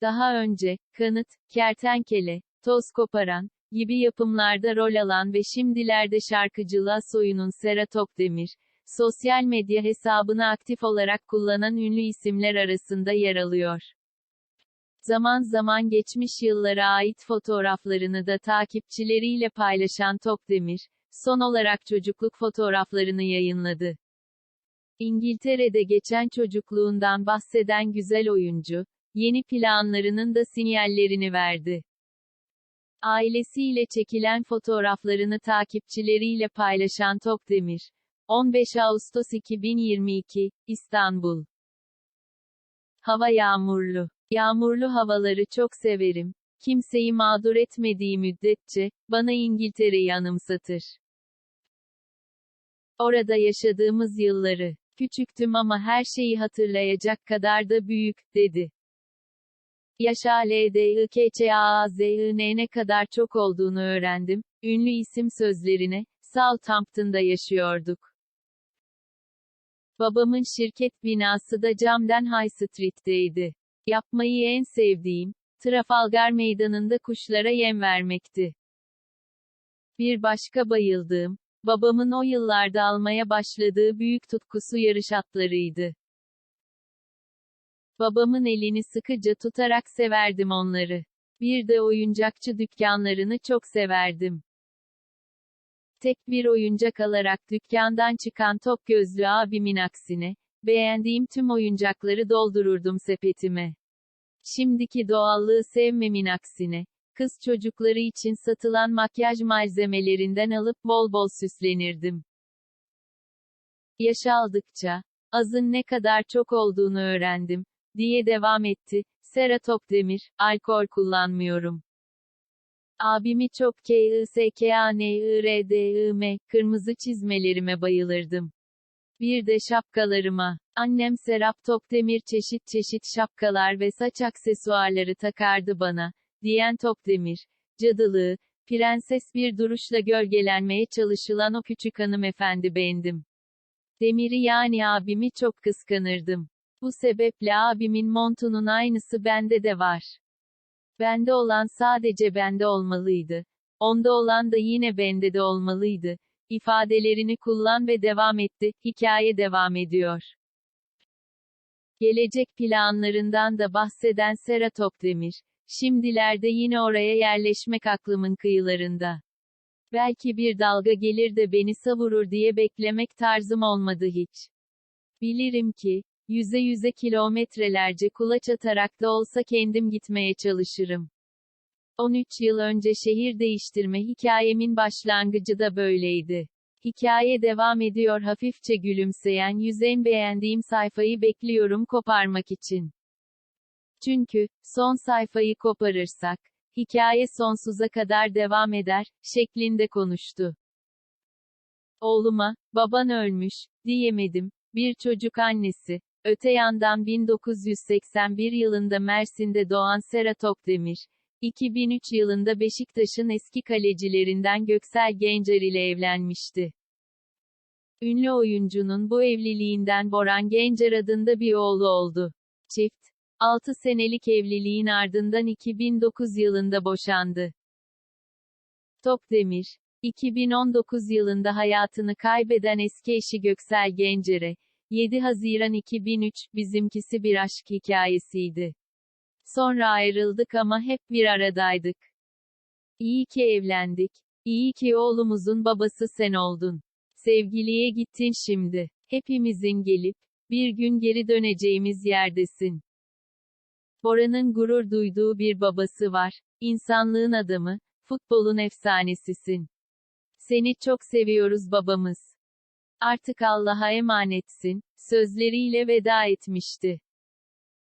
Daha önce, Kanıt, Kertenkele, Toz Koparan gibi yapımlarda rol alan ve şimdilerde şarkıcılığa soyunan Serhat Okdemir, sosyal medya hesabını aktif olarak kullanan ünlü isimler arasında yer alıyor. Zaman zaman geçmiş yıllara ait fotoğraflarını da takipçileriyle paylaşan Tokdemir, son olarak çocukluk fotoğraflarını yayınladı. İngiltere'de geçen çocukluğundan bahseden güzel oyuncu, yeni planlarının da sinyallerini verdi. Ailesiyle çekilen fotoğraflarını takipçileriyle paylaşan Tokdemir, 15 Ağustos 2022, İstanbul. Hava yağmurlu. Yağmurlu havaları çok severim. Kimseyi mağdur etmediği müddetçe, bana İngiltere'yi anımsatır. Orada yaşadığımız yılları, küçüktüm ama her şeyi hatırlayacak kadar da büyük, dedi. Yaş ALDIKÇAAZIN ne kadar çok olduğunu öğrendim, ünlü isim sözlerine, Southampton'da yaşıyorduk. Babamın şirket binası da Camden High Street'teydi. Yapmayı en sevdiğim, Trafalgar Meydanı'nda kuşlara yem vermekti. Bir başka bayıldığım, babamın o yıllarda almaya başladığı büyük tutkusu yarış atlarıydı. Babamın elini sıkıca tutarak severdim onları. Bir de oyuncakçı dükkanlarını çok severdim. Tek bir oyuncak alarak dükkandan çıkan top gözlü abimin aksine, beğendiğim tüm oyuncakları doldururdum sepetime. Şimdiki doğallığı sevmemin aksine, kız çocukları için satılan makyaj malzemelerinden alıp bol bol süslenirdim. Yaş aldıkça, azın ne kadar çok olduğunu öğrendim, diye devam etti, Serhat Okdemir, alkol kullanmıyorum. Abimi çok k-i-s-k-a-n-i-r-d-i-m, kırmızı çizmelerime bayılırdım. Bir de şapkalarıma. Annem Serap Tokdemir çeşit çeşit şapkalar ve saç aksesuarları takardı bana, diyen Tokdemir, cadılığı, prenses bir duruşla gölgelenmeye çalışılan o küçük hanımefendi bendim. Demir'i yani abimi çok kıskanırdım. Bu sebeple abimin montunun aynısı bende de var. Bende olan sadece bende olmalıydı. Onda olan da yine bende de olmalıydı. ifadelerini kullan ve devam etti. Hikaye devam ediyor. Gelecek planlarından da bahseden Serhat Okdemir, şimdilerde yine oraya yerleşmek aklımın kıyılarında. Belki bir dalga gelir de beni savurur diye beklemek tarzım olmadı hiç. Bilirim ki, yüze yüze kilometrelerce kulaç atarak da olsa kendim gitmeye çalışırım. 13 yıl önce şehir değiştirme hikayemin başlangıcı da böyleydi. Hikaye devam ediyor hafifçe gülümseyen yüz en beğendiğim sayfayı bekliyorum koparmak için. Çünkü, son sayfayı koparırsak, hikaye sonsuza kadar devam eder, şeklinde konuştu. Oğluma, baban ölmüş, diyemedim, bir çocuk annesi. Öte yandan 1981 yılında Mersin'de doğan Serhat Okdemir, 2003 yılında Beşiktaş'ın eski kalecilerinden Göksel Gencer ile evlenmişti. Ünlü oyuncunun bu evliliğinden Boran Gencer adında bir oğlu oldu. Çift, 6 senelik evliliğin ardından 2009 yılında boşandı. Tokdemir, 2019 yılında hayatını kaybeden eski eşi Göksel Gencer'e, 7 Haziran 2003, bizimkisi bir aşk hikayesiydi. Sonra ayrıldık ama hep bir aradaydık. İyi ki evlendik. İyi ki oğlumuzun babası sen oldun. Sevgiliye gittin şimdi. Hepimizin gelip, bir gün geri döneceğimiz yerdesin. Bora'nın gurur duyduğu bir babası var. İnsanlığın adamı, futbolun efsanesisin. Seni çok seviyoruz babamız. Artık Allah'a emanetsin, sözleriyle veda etmişti.